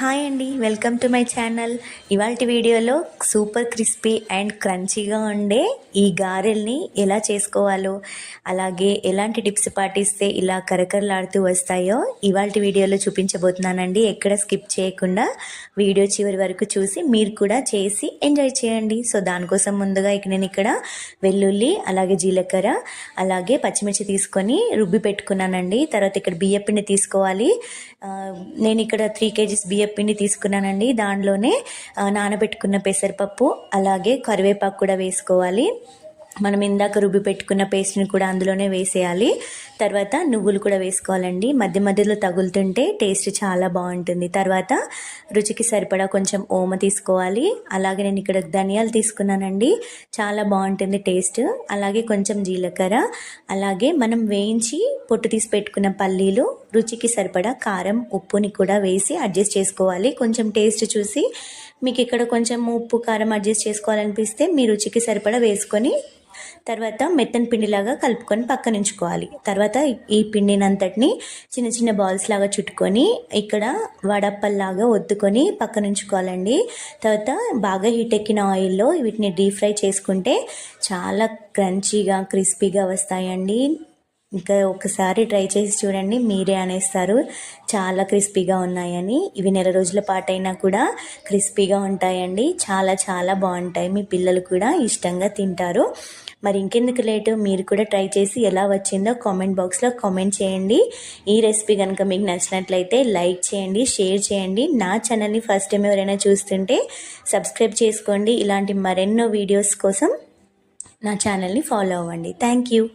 Hi అండి welcome to my channel. ఇవాళ వీడియోలో సూపర్ క్రిస్పీ అండ్ క్రంచీగా ఉండే ఈ గారెల్ని ఎలా చేసుకోవాలో అలాగే ఎలాంటి టిప్స్ పాటిస్తే ఇలా కరకరలాడుతూ వస్తాయో ఇవాళ వీడియోలో చూపించబోతున్నానండి. ఎక్కడ స్కిప్ చేయకుండా వీడియో చివరి వరకు చూసి మీరు కూడా చేసి ఎంజాయ్ చేయండి. సో దానికోసం ముందుగా ఇక నేను ఇక్కడ వెల్లుల్లి అలాగే జీలకర్ర అలాగే పచ్చిమిర్చి తీసుకొని రుబ్బి పెట్టుకున్నానండి. తర్వాత ఇక్కడ బియ్యపిండి తీసుకోవాలి. నేను ఇక్కడ త్రీ కేజీస్ బియ్య పిండి తీసుకున్నానండి. దానిలోనే నానబెట్టుకున్న పెసరపప్పు అలాగే కరివేపాకు కూడా వేసుకోవాలి. మనం ఇందాక రుబ్బి పెట్టుకున్న పేస్ట్ని కూడా అందులోనే వేసేయాలి. తర్వాత నువ్వులు కూడా వేసుకోవాలండి. మధ్య మధ్యలో తగులుతుంటే టేస్ట్ చాలా బాగుంటుంది. తర్వాత రుచికి సరిపడా కొంచెం ఓమ తీసుకోవాలి. అలాగే నేను ఇక్కడ ధనియాలు తీసుకున్నానండి. చాలా బాగుంటుంది టేస్ట్ అలాగే కొంచెం జీలకర్ర. అలాగే మనం వేయించి పొట్టు తీసి పెట్టుకున్న పల్లీలు రుచికి సరిపడా కారం ఉప్పుని కూడా వేసి అడ్జస్ట్ చేసుకోవాలి. కొంచెం టేస్ట్ చూసి మీకు ఇక్కడ కొంచెం ఉప్పు కారం అడ్జస్ట్ చేసుకోవాలనిపిస్తే మీ రుచికి సరిపడా వేసుకొని తర్వాత మెత్తని పిండిలాగా కలుపుకొని పక్కన ఉంచుకోవాలి. తర్వాత ఈ పిండిని అంతటిని చిన్న చిన్న బాల్స్ లాగా చుట్టుకొని ఇక్కడ వడప్పల్లాగా ఒత్తుకొని పక్కన ఉంచుకోవాలండి. తర్వాత బాగా హీట్ ఎక్కిన ఆయిల్లో వీటిని డీప్ ఫ్రై చేసుకుంటే చాలా క్రంచీగా క్రిస్పీగా వస్తాయండి. ఇంకా ఒకసారి ట్రై చేసి చూడండి మీరే అనేస్తారు. చాలా క్రిస్పీగా ఉన్నాయని. ఇవి నెల రోజుల పాటైనా కూడా క్రిస్పీగా ఉంటాయండి. చాలా చాలా బాగుంటాయి. మీ పిల్లలు కూడా ఇష్టంగా తింటారు. మరి ఇంకెందుకు లేటు? మీరు కూడా ట్రై చేసి ఎలా వచ్చిందో కామెంట్ బాక్స్లో కామెంట్ చేయండి. ఈ రెసిపీ కనుక మీకు నచ్చినట్లయితే లైక్ చేయండి షేర్ చేయండి. నా ఛానల్ని ఫస్ట్ టైం ఎవరైనా చూస్తుంటే సబ్స్క్రైబ్ చేసుకోండి. ఇలాంటి మరెన్నో వీడియోస్ కోసం నా ఛానల్ని ఫాలో అవ్వండి. Thank you.